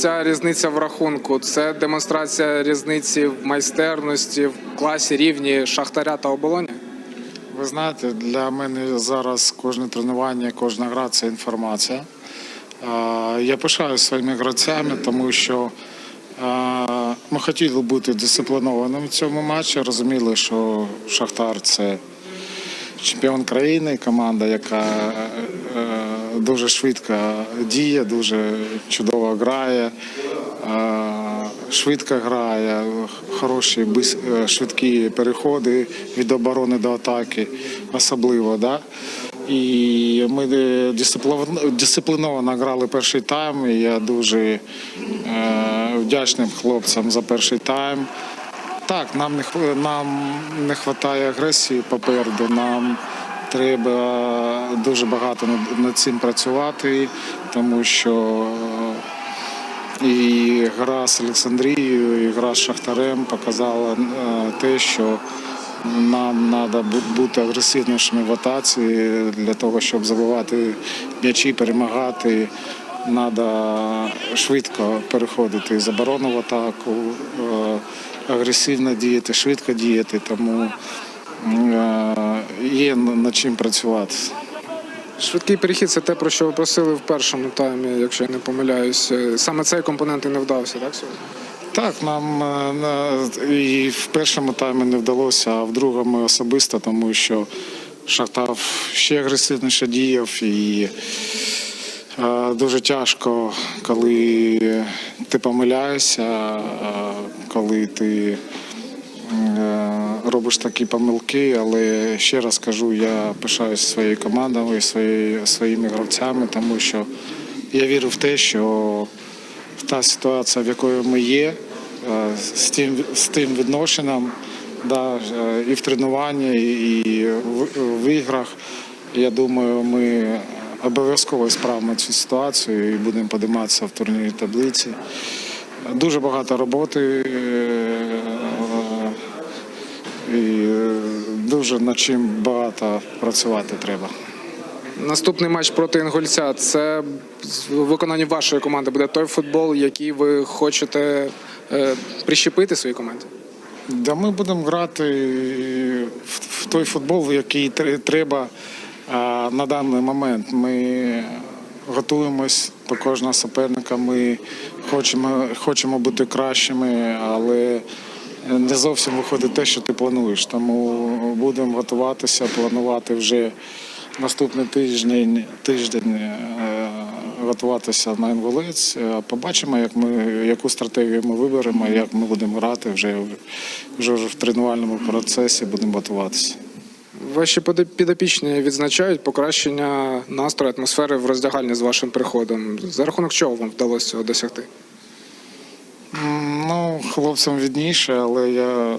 ця різниця в рахунку? Це демонстрація різниці в майстерності, в класі рівні Шахтаря та оболоні? Ви знаєте, для мене зараз кожне тренування, кожна гра це інформація. Я пишаюсь своїми гравцями, тому що ми хотіли бути дисциплінованими в цьому матчі. Розуміли, що Шахтар це чемпіон країни, команда, яка дуже швидко діє, дуже чудово грає, е, швидко грає, хороші е, швидкі переходи від оборони до атаки, особливо. Да? І ми е, дисципліновано- грали перший тайм. І я дуже вдячним хлопцям за перший тайм. Так, нам не нам не вистачає агресії попереду. Нам треба дуже багато над, цим працювати, тому що і гра з Олександрією, і гра з Шахтарем показала е, те, що нам треба бути агресивнішими в атаці для того, щоб забивати м'ячі, перемагати. Треба швидко переходити з оборони в атаку, е, агресивно діяти, швидко діяти, тому е, є над чим працювати. Швидкий перехід це те, про що ви просили в першому таймі, якщо я не помиляюсь. Е, Саме цей компонент і не вдався, так сьогодні? Так, нам е, і в першому таймі не вдалося, а в другому особисто, тому що Шахтар ще агресивніше діяв і е, дуже тяжко, коли ти помиляєшся, коли ти робиш такі помилки, але ще раз кажу, я пишаюся своєю командою, своєю, своїми гравцями, тому що я вірю в те, що та ситуація, в якої ми є, е, з тим, з тим відношенням, да, е, і в тренуванні, і в, в іграх, я думаю, ми обов'язково справимо цю ситуацію і будемо подиматися в турнірі таблиці. Дуже багато роботи е, і е, дуже над чим багато працювати треба. Наступний матч проти Інгульця це в виконанні вашої команди буде той футбол, який ви хочете е, прищепити своїй команді. Да ми будемо грати в, в той футбол, який треба а, на даний момент. Ми готуємось до кожного суперника. Ми хочемо, хочемо бути кращими, але не зовсім виходить те, що ти плануєш. Тому будемо готуватися, планувати вже наступний тиждень, тиждень е, готуватися на інгулець. Е, Побачимо, як ми, яку стратегію ми виберемо, як ми будемо грати вже, вже в тренувальному процесі будемо готуватися. Ваші підопічні відзначають покращення настрою атмосфери в роздягальні з вашим приходом. За рахунок чого вам вдалося цього досягти? Хлопцям відніше, але я,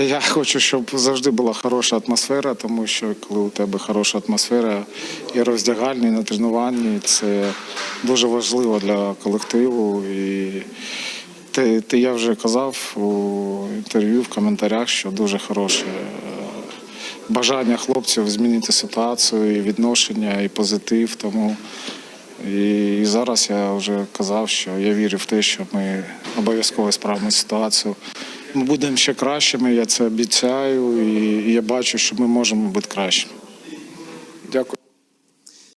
я хочу, щоб завжди була хороша атмосфера, тому що коли у тебе хороша атмосфера і роздягальні, і на тренуванні, це дуже важливо для колективу. І ти, ти я вже казав у інтерв'ю в коментарях, що дуже хороше е, бажання хлопців змінити ситуацію, і відношення, і позитив. Тому і зараз я вже казав, що я вірю в те, що ми обов'язково справимо ситуацію. Ми будемо ще кращими, я це обіцяю, і я бачу, що ми можемо бути кращими. Дякую.